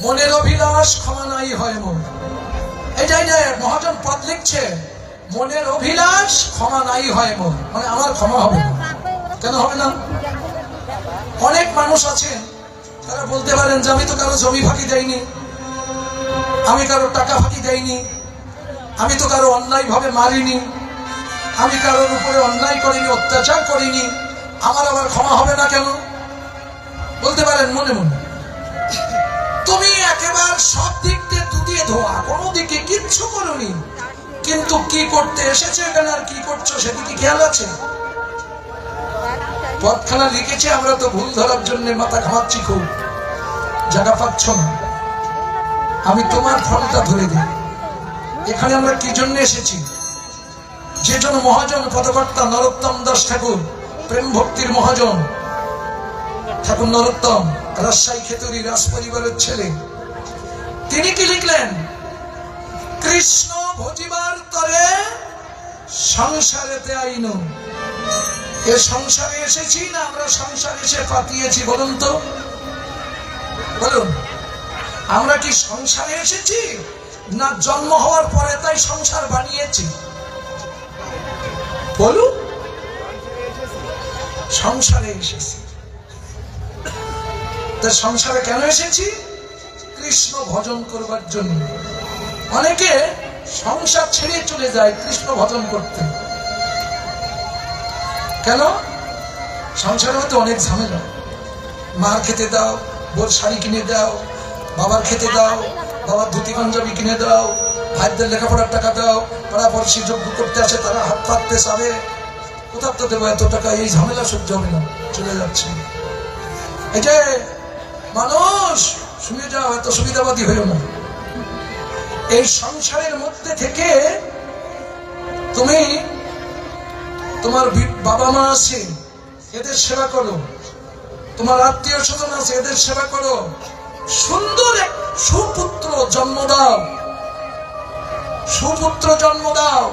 মনের অভিলাষ ক্ষমা নাই হয় মন। এটাই যে মহাজন পদ লিখছে, মনের অভিলাষ ক্ষমা নাই হয় মন। মানে আমার ক্ষমা হবে কেন হবে না? অনেক মানুষ আছেন, তারা বলতে পারেন যে আমি তো কারও জমি ফাঁকি দেয়নি আমি কারও টাকা ফাঁকি দেয়নি আমি তো কারও অন্যায় ভাবে মারিনি, আমি কারোর উপরে অন্যায় করিনি, অত্যাচার করিনি, আমার আবার ক্ষমা হবে না কেন? বলতে পারেন মনে মনে। তুমি একেবারে সব দিক দিয়ে দুদিয়ে ধোয়া, কোনো দিকে কিচ্ছু করনি। কিন্তু কি করতে এসেছে এখানে আর কি করছ সেদিকে খেয়াল আছে? পথখানা লিখেছে আমরা তো ভুল ধরার জন্য মাথা ঘামাচ্ছি খুব। জায়গা পাচ্ছ না। আমি তোমার ফলটা ধরে দিই। এখানে আমরা কি জন্য এসেছি? যে জন্য মহাজন, পদকর্তা নরোত্তম দাস ঠাকুর, প্রেম ভক্তির মহাজন। ঠাকুর নরোত্তম। রাজশাহী খেতুরি রাজ পরিবারের ছেলে। তিনি কি লিখলেন? কৃষ্ণ ভজিবার তরে সংসারেতে আইন এ সংসারে এসেছি না আমরা সংসারে এসে পাতিয়েছি, বলুন তো। বলুন, আমরা কি সংসারে এসেছি না জন্ম হওয়ার পরে তাই সংসার বানিয়েছি? বলুন, সংসারে এসেছি। তা সংসারে কেন এসেছি? কৃষ্ণ ভজন করবার জন্য। অনেকে সংসার ছেড়ে চলে যায় কৃষ্ণ ভজন করতে। কেন? সংসারের মধ্যে অনেক ঝামেলা। মার খেতে দাও, বোর শাড়ি কিনে দাও, বাবার খেতে দাও, বাবার ধুতি পাঞ্জাবি কিনে দাও, ভাইদের লেখাপড়ার টাকা দাও পাড়াপড়শি যোগ্য করতে আসে, তারা হাত পাততে সাবে কোথাও তো দেবো এত টাকা, এই ঝামেলা সহ্য হবে না, চলে যাচ্ছে। এই যে মানুষ, শুনে যাও, এত সুবিধাবাদী হইল না। এই সংসারের মধ্যে থেকে তুমি তোমার বাবা মা আছে, এদের সেবা করো। তোমার আত্মীয় স্বজন আছে, এদের সেবা করো। সুন্দর এক সুপুত্র জন্ম দাও। সুপুত্র জন্ম দাও।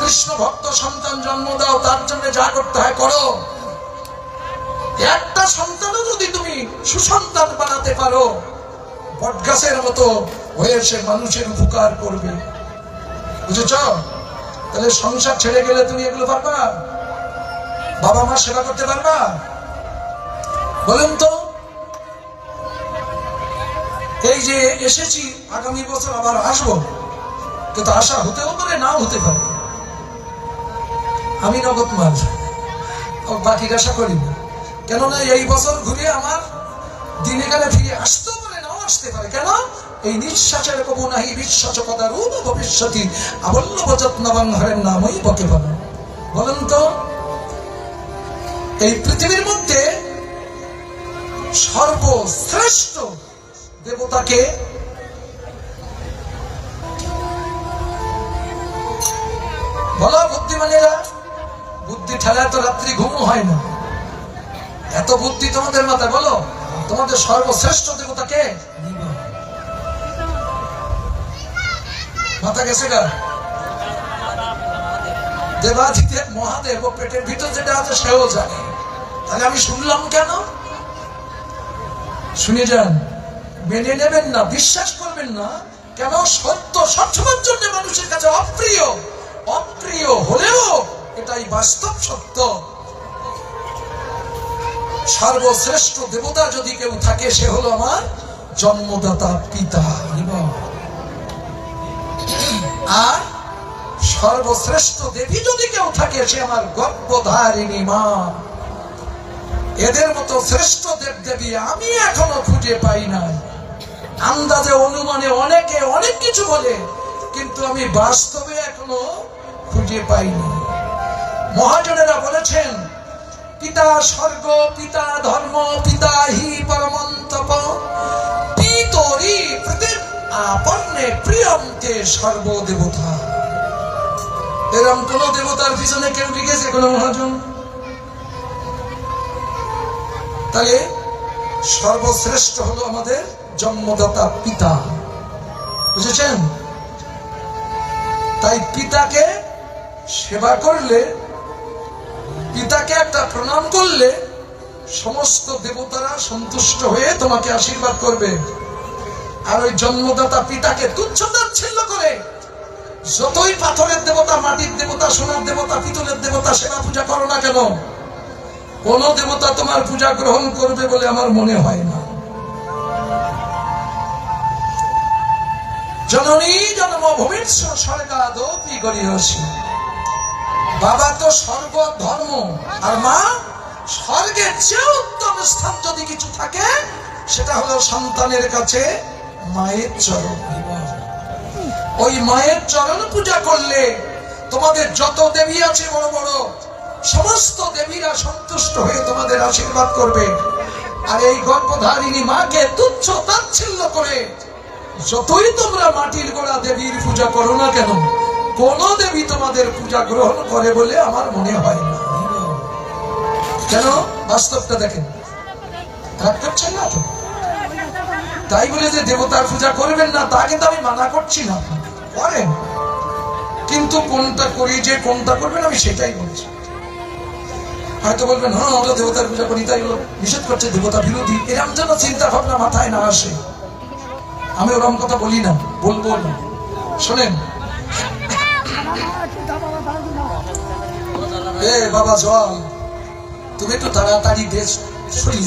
কৃষ্ণ ভক্ত সন্তান জন্ম দাও, তার জন্য যা করতে হয়, করো। একটা সন্তানও যদি তুমি সুসন্তান বানাতে পারো, বটগাছের মতো হয়ে সে মানুষের উপকার করবে। বুঝেছ? তাহলে সংসার ছেড়ে গেলে তুমি এগুলো পারবা? বাবা মা সেবা করতে পারবা? বলুন তো, এই যে এসেছি, আগামী বছর আবার আসব, কিন্তু আশা হতেও পারে, নাও হতে পারে। আমি নগদ মাল বাকি আশা করি না কেননা এই বছর ঘুরে আমার দিনে গেলে ফিরে আসতেও পারে, নাও আসতে পারে। কেন? এই নিঃশ্বাসের কবু নাহি বিশ্বাসকতা রূপ ভবিষ্যতি আবল্লভ যত্নবান হরেন নামই বকে বলেন বলেন তো, এই পৃথিবীর মধ্যে সর্বশ্রেষ্ঠ দেবতাকে বলো বুদ্ধিমানেরা, বুদ্ধি ঠেলায় তো রাত্রি ঘুম হয় না। এত বুদ্ধি তোমাদের মাথায়, বলো? তোমাদের সর্বশ্রেষ্ঠ দেবতাকে মাথা গেছে গা দেবাদিদেব, মহাদেব ও পেটের ভিতর যেটা আছে সেও জানে। তাহলে আমি শুনলাম কেন? শুনে যান। মেনে নেবেন না, বিশ্বাস করবেন না, কেন সত্য সবসময়ের জন্য মানুষের কাছে অপ্রিয় অপ্রিয় হলেও এটাই বাস্তব সত্য। সর্বশ্রেষ্ঠ দেবতা যদি কেউ থাকে, সে হলো আমার জন্মদাতা পিতা। আর সর্বশ্রেষ্ঠ দেবী যদি কেউ থাকে, সে আমার গর্ভধারিণী মা। এদের মতো শ্রেষ্ঠ দেব দেবী আমি এখনও খুঁজে পাই নাই। আন্দাজে, অনুমানে অনেকে অনেক কিছু বলে, কিন্তু আমি বাস্তবে এখনও খুঁজে পাইনি। মহাজনেরা বলেছেন পিতা স্বর্গ, পিতা ধর্ম, পিতা হি পরমন্তপ। পিতরি প্রতিম আপন্নে প্রিয়ন্তে সর্বদেবতা। এরম কোন দেবতার পিছনে কেউ লিখেছে কোন মহাজন? তাহলে সর্বশ্রেষ্ঠ হলো আমাদের জন্মদাতা পিতা। বুঝেছেন? তাই পিতাকে সেবা করলে পিতাকে একটা প্রণাম করলে সমস্ত দেবতারা সন্তুষ্ট হয়ে তোমাকে আশীর্বাদ করবে। আর ওই জন্মদাতা পিতাকে তুচ্ছ করে যতই পাথরের দেবতা, মাটির দেবতা, সোনার দেবতা, পিতলের দেবতা সেবা পূজা করো না কেন? কোন দেবতা তোমার পূজা গ্রহণ করবে বলে আমার মনে হয় না। জননী জন্মভূমির স্বর্গাদপি গরিয়সী বাবা তো স্বর্গ ধর্ম আর মা, স্বর্গের চেয়ে উত্তম স্থান যদি কিছু থাকে, সেটা হলো সন্তানের কাছে মায়ের চরণ। ওই মায়ের চরণ পূজা করলে তোমাদের যত দেবী আছে বড় বড়, সমস্ত দেবীরা সন্তুষ্ট হয়ে তোমাদের আশীর্বাদ করবে। আর এই গর্ভধারিণী মাকে তুচ্ছ তাচ্ছিল্য করে, যতই তোমরা মাটির গোড়া দেবীর পূজা করো না কেন কোন দেবী তোমাদের পূজা গ্রহণ করে বলে আমার মনে হয় না। কেন? বাস্তবটা দেখেন। করছেন না তো? তাই বলে যে দেবতার পূজা করবেন না, তা কিন্তু আমি মানা করছি না। করেন। কিন্তু কোনটা করি যে কোনটা করবেন আমি সেটাই বলছি। হয়তো বলবেন হ্যাঁ আমরা দেবতার পূজা করি, তাই নিষেধ করছে দেবতা বিরোধী। এরম যেন চিন্তা ভাবনা মাথায় না আসে। আমি ওরম কথা বলি না, বলব না। শোনেন এ, বাবা জল তুমি একটু তাড়াতাড়ি দেশ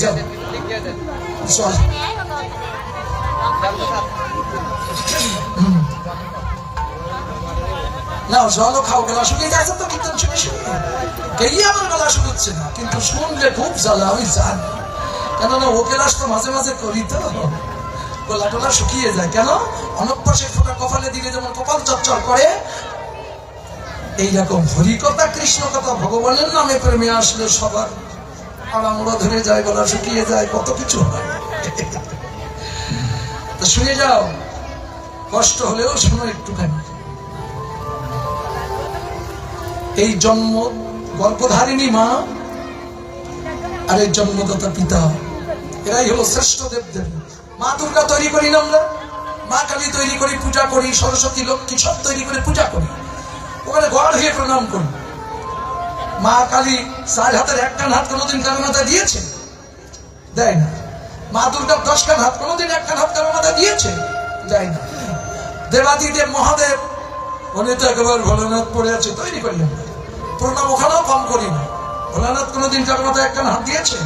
যাও। জল না জলও খাও শুকিয়ে যাচ্ছে তো শুনে শুনে আমার গলা না, কিন্তু শুনলে খুব জ্বালা, আমি জানি। কেননা ও ক্লাস তো মাঝে মাঝে করি তো। গলা টলা শুকিয়ে যায়। কেন? অনভ্যাসের ফোটা কপালে দিলে যেমন কপাল চচ্চর করে এইরকম হরিকথা কৃষ্ণ কথা ভগবানের নামে প্রেমে আসলে সবার আড়ামোড়া ধরে যায়, গলা শুকিয়ে যায়, কত কিছু হয়। শুনে যাও, কষ্ট হলেও শোনো একটুখানি। এই জন্ম গর্ভধারিণী মা আর এই জন্মদাতা পিতা, এরাই হলো শ্রেষ্ঠ দেব দেবী মা দুর্গা তৈরি করি না আমরা, মা কালী তৈরি করি, পূজা করি, সরস্বতী, লক্ষ্মী, সব তৈরি করে পূজা করি। ওখানে গড় হয়ে প্রণাম করি মা কালী চার হাতের এক কান হাত কোনোদিন কারও দিয়েছে? দেয় না। মা দুর্গার দশ কান হাত কোনোদিন এক কান হাত কারও দিয়েছে? দেয় না। দেবাদিদেব মহাদেব, উনি তো একেবারে ভোলানাথ পড়ে আছে, তৈরি করি আমরা প্রণাম ওখানেও কম করি না। ভোলানাথ কোনোদিন কারও মাথায় এক কান হাত দিয়েছে?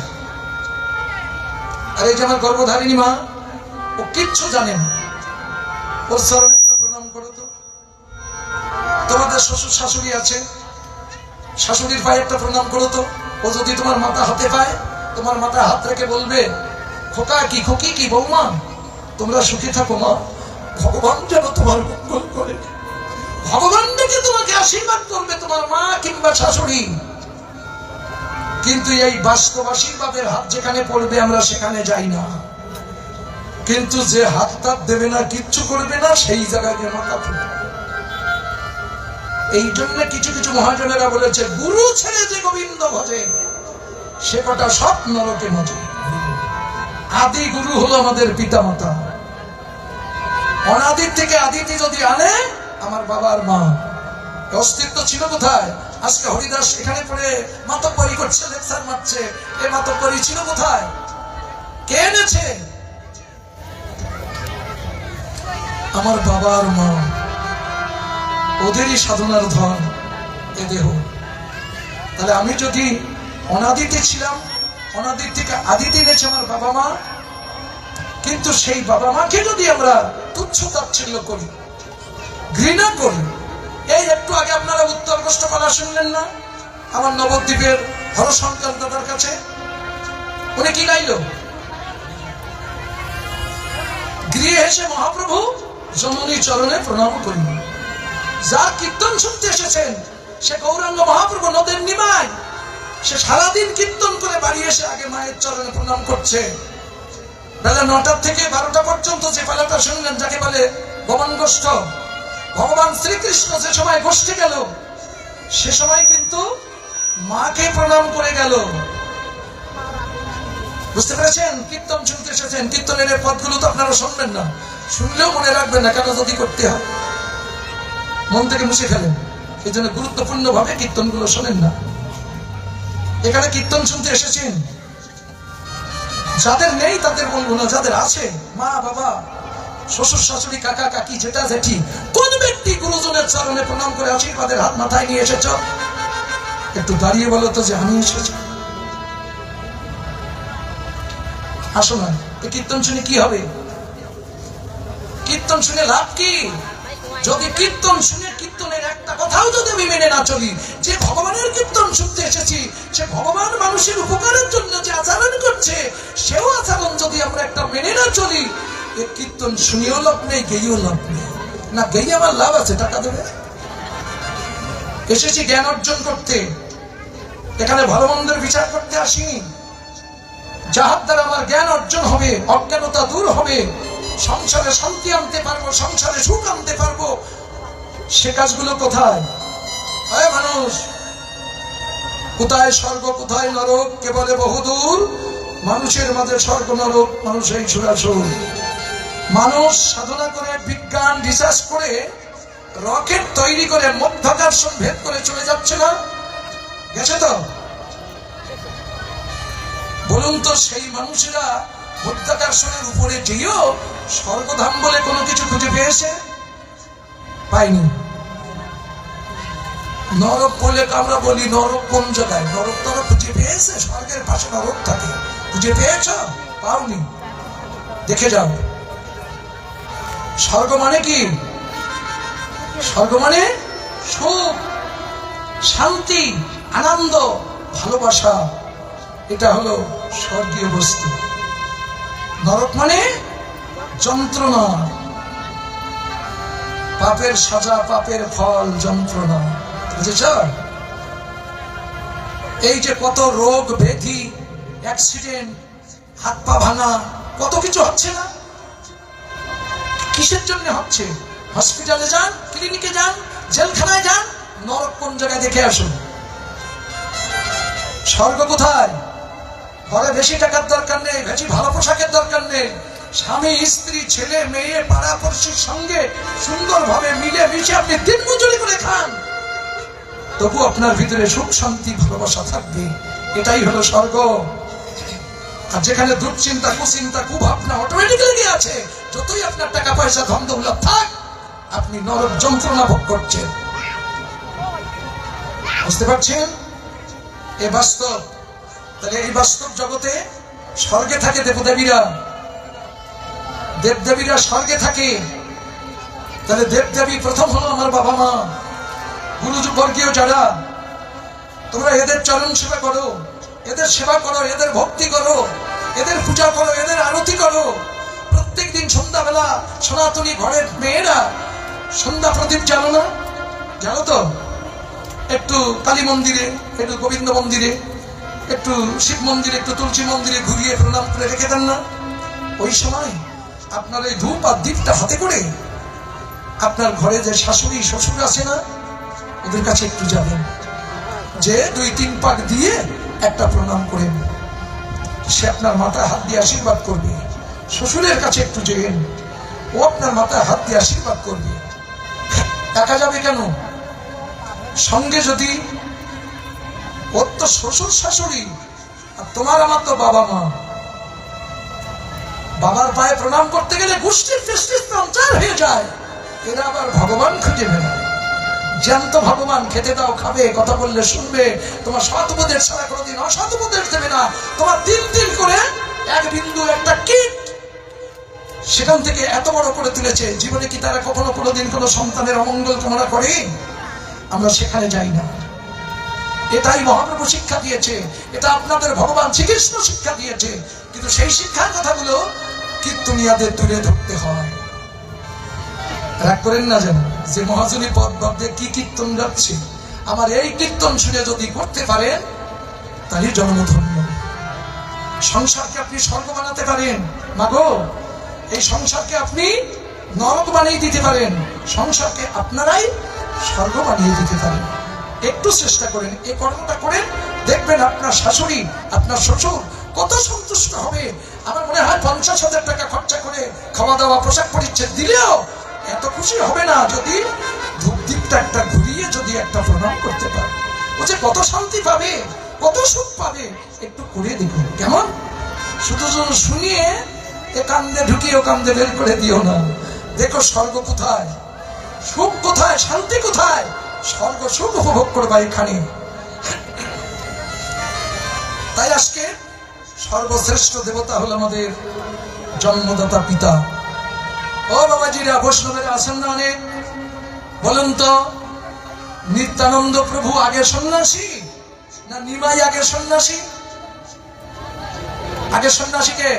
আর এই যে আমার গর্ভধারিণী মা, ও কিচ্ছু জানে না। ওর চরণে তোমাদের শ্বশুর শাশুড়ি আছে। শাশুড়ির পায়ে একটা প্রণাম করো তো। ও যদি তোমার মাথা হাতে পায়, তোমার মাথা হাত রেখে বলবে, খোকা কি, খুকি কি, বৌমা? তোমরা সুখী থাকো, মা। ভগবান যেন তোমার মঙ্গল করে। ভগবান ডেকে তোমাকে আশীর্বাদ করবে তোমার মা কিংবা শাশুড়ি। কিন্তু এই বাস্তব আশীর্বাদের হাত যেখানে পড়বে, আমরা সেখানে যাই না। কিন্তু যে হাত তাপ দেবে না, কিচ্ছু করবে না, সেই জায়গায় মাথা ফুটবে এই জন্য কিছু কিছু মহাজনেরা বলেছে, গুরু ছেড়ে যে গোবিন্দ ভজে, সে কটা সব নরকে মজে। আদি গুরু হলো আমাদের পিতা মাতা অনাদির থেকে আদিতে যদি আনে, আমার বাবার মা। অস্তিত্ব ছিল কোথায়? আজকে হরিদাস এখানে পড়ে মাতব্বরি করছে, লেকচার মারছে। এ মাতব্বরি ছিল কোথায়? কে এনেছে? আমার বাবার মা। ওদেরই সাধনার ধন, এ দেহ। তাহলে আমি যদি অনাদিতে ছিলাম, অনাদির থেকে আদিতে এনেছে আমার বাবা মা, কিন্তু সেই বাবা মাকে যদি আমরা তুচ্ছ তাচ্ছিল্য করি, ঘৃণা করি, এই একটু আগে আপনারা উত্তর কষ্ট করা শুনলেন না? আমার নবদ্বীপের হরশঙ্কর দাদার কাছে। উনি কি গাইল? গৃহে এসে মহাপ্রভু জননী চরণে প্রণাম করিল যার কীর্তন শুনতে এসেছেন, সে গৌরাঙ্গ মহাপ্রভু নদের নিমায়। সে সারাদিন কীর্তন করে বাড়ি এসে আগে মায়ের চরণে প্রণাম করছে। বেলা নটার থেকে বারোটা পর্যন্ত যে পালাটা শুনলেন, যাকে বলে ভবন গোষ্ঠ। ভগবান শ্রীকৃষ্ণ যে সময় গোষ্ঠে গেল, সে সময় কিন্তু মাকে প্রণাম করে গেল। বুঝতে পেরেছেন? কীর্তন শুনতে এসেছেন। কীর্তনের পদগুলো তো আপনারা শুনবেন না। শুনলেও মনে রাখবেন না কেন যদি করতে হয়। মন থেকে মুছে ফেলেন। এই জন্য গুরুত্বপূর্ণ ভাবে কীর্তনগুলো শোনেন না। এখানে কীর্তন শুনতে এসেছেন। যাদের নেই তাদের বলব না, যাদের আছে, মা, বাবা, শ্বশুর, শাশুড়ি, কাকা, কাকি, জেঠা, জেঠি, কোন ব্যক্তি গুরুজনের চরণে প্রণাম করে আশীর্বাদের হাত মাথায় নিয়ে এসেছ? একটু দাঁড়িয়ে বলো তো যে আমি এসেছি। আসো না কীর্তন শুনে কি হবে? কীর্তন শুনে লাভ কি? যদি কীর্তন শুনে কীর্তনের একটা কথাও যদি আমি মেনে না চলি, যে ভগবানের কীর্তন শুনতে এসেছি, সে ভগবান মানুষের উপকারের জন্য যে আচরণ করছে, সেও আচরণ যদি আমরা একটা মেনে না চলি, এ কীর্তন শুনিও লাভ নেই গেয়েও লাভ নেই। না গেয়ে আমার লাভ আছে, টাকা দেবে? এসেছি জ্ঞান অর্জন করতে। এখানে ভালো মন্দের বিচার করতে আসিনি। যাহার দ্বারা আমার জ্ঞান অর্জন হবে, অজ্ঞানতা দূর হবে। সংসারে শান্তি আনতে পারব, সংসারে সুখ আনতে পারব। সে কাজগুলো কোথায়? মানুষ। কোথায় স্বর্গ, কোথায় নরক? কেবলে বহুদূর। মানুষের মাঝে স্বর্গ, নরক, মানুষ এই সুরাসুর। মানুষ সাধনা করে, বিজ্ঞান রিসার্চ করে, রকেট তৈরি করে, মধ্যাকর্ষণ ভেদ করে চলে যাচ্ছে না? গেছে তো? বলুন তো, সেই মানুষেরা মধ্যাকর্ষণের উপরে যেও স্বর্গধাম বলে কোনো কিছু খুঁজে পেয়েছে? পাইনি। নরক বলে আমরা বলি, নরক কোন জায়গায়? নরক তারা খুঁজে পেয়েছে? স্বর্গের পাশে নরক থাকে। খুঁজে পেয়েছ? পাওনি। দেখে যাও। স্বর্গ মানে কি? স্বর্গ মানে সুখ, শান্তি, আনন্দ, ভালোবাসা। এটা হলো স্বর্গীয় বস্তু। নরক মানে যন্ত্রণা। পাপের সাজা, পাপের ফল, যন্ত্রণা। বুঝেছ? এই যে কত রোগ, ব্যাধি অ্যাক্সিডেন্ট হাত পা ভাঙা, কত কিছু হচ্ছে না? কিসের জন্য হচ্ছে? হসপিটালে যান, ক্লিনিকে যান, জেলখানায় যান, নরক কোন জায়গায় দেখে আসুন। স্বর্গ কোথায়? ঘরে বেশি টাকার দরকার নেই বেশি ভালো পোশাকের দরকার নেই। স্বামী, স্ত্রী, ছেলে, মেয়ে, পাড়া পড়শির সঙ্গে সুন্দরভাবে মিলে মিশে আপনি দিন মজুরি করে খান। তবু আপনার ভিতরে সুখ, শান্তি, ভালোবাসা থাকবে। এটাই হলো স্বর্গ। আর যেখানে দুশ্চিন্তা, কুচিন্তা, কুভাবনা অটোমেটিক্যালি আছে, যতই আপনার টাকা পয়সা, ধন দৌলত থাক, আপনি নরক যন্ত্রণা ভোগ করছেন। বুঝতে পারছেন? এ বাস্তব। তাহলে এই বাস্তব জগতে স্বর্গে থাকে দেবদেবীরা। দেবদেবীরা স্বর্গে থাকে। তাহলে দেবদেবী প্রথম হলো আমার বাবা মা, গুরুবর্গীয় যারা। তোমরা এদের চরণ সেবা করো, এদের সেবা করো, এদের ভক্তি করো, এদের পূজা করো, এদের আরতি করো। প্রত্যেক দিন সন্ধ্যাবেলা সনাতনী ঘরের মেয়েরা সন্ধ্যা প্রদীপ জানো না জানো তো? একটু কালী মন্দিরে, একটু গোবিন্দ মন্দিরে একটু শিব মন্দিরে, একটু তুলসী মন্দিরে ঘুরিয়ে প্রণাম করে রেখে দেন না। ওই সময় আপনার এই ধূপ আর দ্বীপটা হাতে করে আপনার ঘরে যে শাশুড়ি, শ্বশুর আছে না ওদের কাছে একটু যাবেন। যে দুই তিন পাক দিয়ে একটা প্রণাম করেন। সে আপনার মাথায় হাত দিয়ে আশীর্বাদ করবে। শ্বশুরের কাছে একটু যেন ও আপনার মাথায় হাত দিয়ে আশীর্বাদ করবে। একা যাবে কেন? সঙ্গে যদি ওর তো শ্বশুর শাশুড়ি আর তোমার আমার তো বাবা মা। বাবার পায়ে প্রণাম করতে গেলে গোষ্ঠীর ফেস্টিস পঞ্চার হয়ে যায়। এরা আবার ভগবান খুঁজে বেড়ায় জ্যান্ত ভগবান, খেতে দাও, খাবে, কথা বললে শুনবে। তোমার সৎ উপদেশ ছাড়া কোনোদিন অসৎ দেবে না। তোমার তিন তিন করে এক বিন্দু, একটা কিট সেখান থেকে এত বড় করে তুলেছে। জীবনে কি তারা কখনো কোনোদিন কোনো সন্তানের অমঙ্গল কামনা করে আমরা সেখানে যাই না। এটাই মহাপ্রভু শিক্ষা দিয়েছে। এটা আপনাদের ভগবান শ্রীকৃষ্ণ শিক্ষা দিয়েছে। কিন্তু সেই শিক্ষার কথাগুলো কীর্তনিয়াদের তুলে ধরতে হয়। রাগ করেন না যেন? যে মহাজনী পদ কি কীর্তন যাচ্ছে আমার এই কীর্তন শুনে যদি করতে পারেন, তাহলে জন্মধন্য। সংসারকে আপনি স্বর্গ বানাতে পারেন। মাগো, এই সংসারকে আপনি নরক বানিয়ে দিতে পারেন। সংসারকে আপনারাই স্বর্গ বানিয়ে দিতে পারেন। একটু চেষ্টা করেন এই কর্মটা করেন, দেখবেন আপনার শাশুড়ি, আপনার শ্বশুর কত সন্তুষ্ট হবে। আমার মনে হয় পঞ্চাশ হাজার টাকা খরচা করে খাওয়া দাওয়া পোশাক পরিচ্ছেদ দিলেও এত খুশি হবে না যদি ধূপ দ্বীপটা একটা ঘুরিয়ে যদি একটা প্রণাম করতে পারে। ও যে কত শান্তি পাবে, কত সুখ পাবে, একটু করে দেখুন, কেমন? শুধু শুধু শুনিয়ে এ কান্দে ঢুকিয়ে ও কান্দে বের করে দিও না। দেখো স্বর্গ কোথায়, সুখ কোথায়, শান্তি কোথায়? স্বর্গ সুখ উপভোগ করবা এখানে। তাই আজকে সর্বশ্রেষ্ঠ দেবতা হলো আমাদের জন্মদাতা পিতা। ও বাবাজিরা, বৈষ্ণবের আছেন না অনেক? বলুন তো, নিত্যানন্দ প্রভু আগে সন্ন্যাসী না নিমাই আগে সন্ন্যাসী? আগে সন্ন্যাসীকে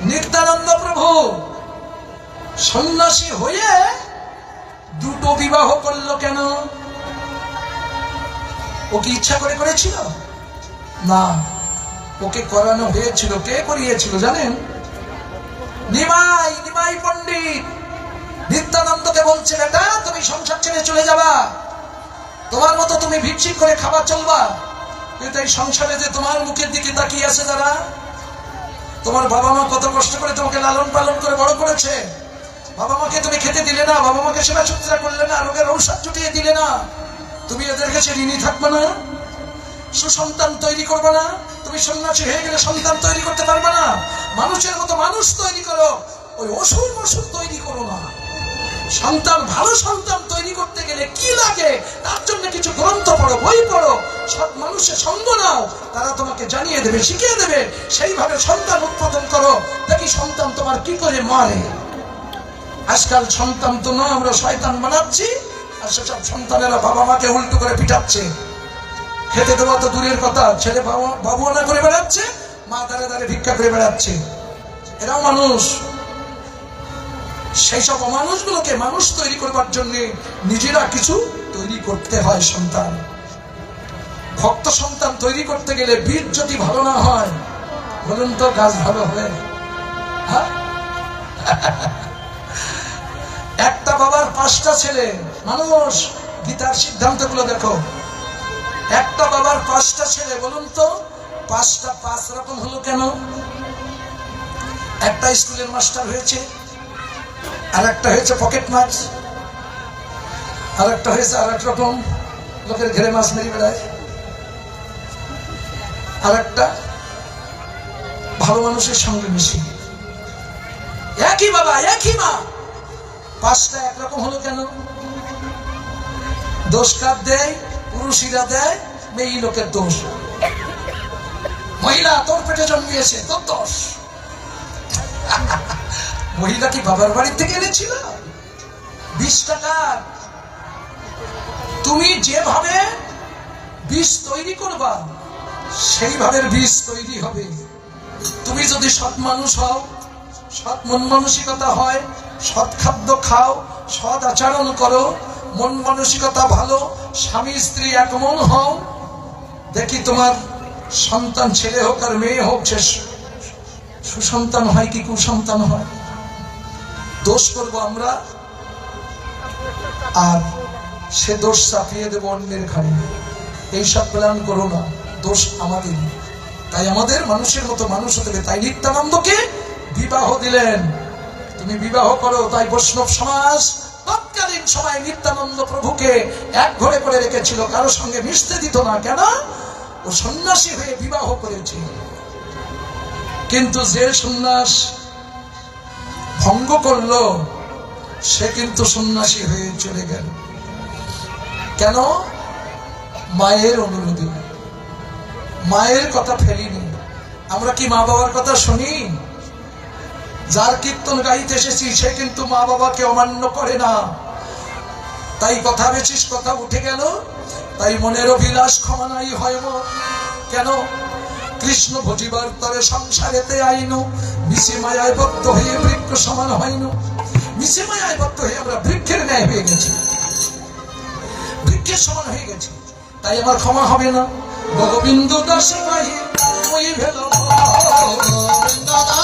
নিত্যানন্দ প্রভু সন্ন্যাসী হয়ে দুটো বিবাহ করল কেন? ও কি ইচ্ছা করে করেছিল? না। ওকে করানো হয়েছিল। কে করিয়েছিল জানেন? নিমাই নিমাই পণ্ডিত। নিত্যানন্দকে বলছে, বেটা, তুমি সংসার ছেড়ে চলে যাবা। তোমার মতো তুমি ভিক্ষিক করে খাবার চলবা। কিন্তু এই সংসারে যে তোমার মুখের দিকে তাকিয়ে আছে যারা, তোমার বাবা মা কত কষ্ট করে তোমাকে লালন পালন করে বড় করেছে। বাবা মাকে তুমি খেতে দিলে না বাবা মাকে সেবা শুশ্রূষা করলে না, রোগের ঔষধ জুটিয়ে দিলে না, তুমি এদের কাছে ঋণী থাকবে না, সুসন্তান তৈরি করবে না, তুমি সন্ন্যাসী হয়ে গেলে সন্তান তৈরি করতে পারবে না, মানুষের মতো মানুষ তৈরি করো, ওই অসুর মসুর তৈরি করো না। সন্তান, ভালো সন্তান তৈরি করতে গেলে কি লাগে? তার জন্য কিছু গ্রন্থ পড়ো, বই পড়ো সব মানুষের সঙ্গ নাও, তারা তোমাকে জানিয়ে দেবে, শিখিয়ে দেবে, সেইভাবে সন্তান উৎপাদন করো। দেখি সন্তান তোমার কি করে মারে। আজকাল সন্তান তো নয়, আমরা শয়তান বানাচ্ছি, আর সেসব সন্তানেরা বাবা মাকে উল্টো করে পিটাচ্ছে। খেতে দেওয়া তো দূরের কথা, ছেলে বাবা- বাবুয়ানা করে বেড়াচ্ছে, মা দাঁড়ে দাঁড়ে ভিক্ষা করে বেড়াচ্ছে। এরাও মানুষ। সেই সব অমানুষগুলোকে মানুষ তৈরি করবার জন্য নিজেরা কিছু তৈরি করতে হয় সন্তান। ভক্ত সন্তান তৈরি করতে গেলে বীজ যদি ভালো না হয়, বলুন তো গাছ ভালো হবে হ্যাঁ? একটা বাবার পাঁচটা ছেলে, মানুষ। গীতার সিদ্ধান্তগুলো দেখো। একটা বাবার পাঁচটা ছেলে, বলুন তো, পাঁচটা পাঁচ রকম হলো কেন? একটা স্কুলের মাস্টার হয়েছে আর একটা হয়েছে পকেট মাছ আর একটা হয়েছে আর এক রকম লোকের ঘেরে মাছ মেরে বেড়ায়। আর একটা ভালো মানুষের সঙ্গে মিশি। একই বাবা, একই মা। পাঁচটা একরকম হলো কেন? দোষ কার দেয়? পুরুষীরা দেয় মেয়ে লোকের দোষ। মহিলা, তোর পেটে জন্মিয়েছে, তোর দোষ। মহিলা কি বাবার বাড়ি থেকে এনেছিল? বিশ টাকার তুমি যেভাবে বীজ তৈরি করবা, সেইভাবে বীজ তৈরি হবে। তুমি যদি সৎ মানুষ হও, সৎ মন মানসিকতা হয় সৎ খাদ্য খাও, সৎ আচরণ করো, মন মানসিকতা ভালো, স্বামী, স্ত্রী এক মন হও। দেখি তোমার সন্তান ছেলে হোক আর মেয়ে হোক, সে সুসন্তান হয় কি কুসন্তান হয়? দোষ করব আমরা, আর সে দোষ চাপিয়ে দেবো অন্যের ঘাড়ে। এইসব প্ল্যান করো না, দোষ আমাদের। তাই আমাদের মানুষের মতো মানুষ হতে তাই নিত্যানন্দকে বিবাহ দিলেন। তুমি বিবাহ করো, তাই বৈষ্ণব সমাজ তৎকালীন সময় নিত্যানন্দ প্রভুকে এক ঘরে করে রেখেছিল। কারও সঙ্গে মিশতে দিত না। কেন? ও সন্ন্যাসী হয়ে বিবাহ করেছে। কিন্তু যে সন্ন্যাস ভঙ্গ করল, সে কিন্তু সন্ন্যাসী হয়ে চলে গেল। কেন? মায়ের অনুরোধে। মায়ের কথা ফেলিনি। আমরা কি মা বাবার কথা শুনি? যার কীর্তন গাইতে এসেছি, সে কিন্তু মা বাবাকে অমান্য করে না। তাই কথা বেছিস কথা উঠে গেল। তাই মনের অভিলাষ ক্ষমা নাই, হয়। কেন? কৃষ্ণ ভজিবার তরে সংসারেতে আইনু। মিশে মায়ায় বদ্ধ হয়ে বৃক্ষ সমান হইনু মিশে মায়ায় বদ্ধ হয়ে আমরা বৃক্ষের ন্যায় হয়ে গেছি। বৃক্ষের সমান হয়ে গেছি। তাই আমার ক্ষমা হবে না। গোবিন্দ দাসে মাহি ওই ভেল গোবিন্দ দাস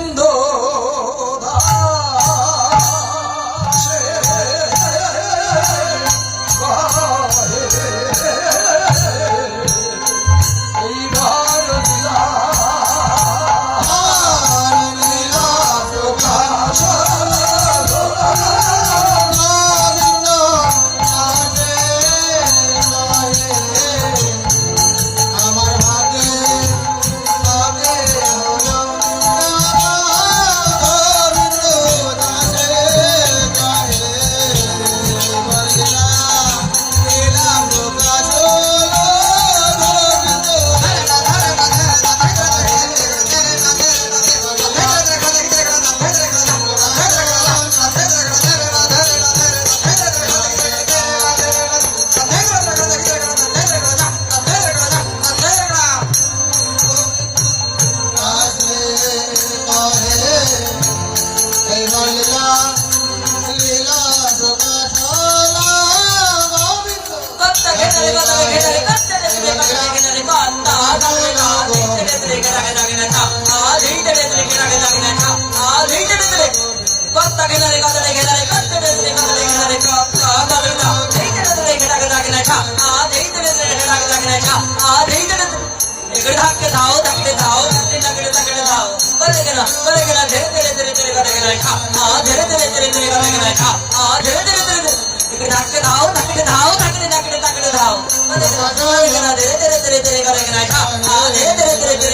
ধাক্কে দাও ধাক্কে দাও ধাক্কে ধাক্কে ধাক্কে দাও বলে গেলা বলে গেলা ধীরে ধীরে ধীরে ধীরে করে গেলা খা আ ধীরে ধীরে ধীরে ধীরে করে গেলা খা আ ধীরে ধীরে ধীরে ধীরে একটু ধাক্কে দাও ஆ தேரே தேரே தேரே கரங்க நாய் ஆ தேரே தேரே தேரே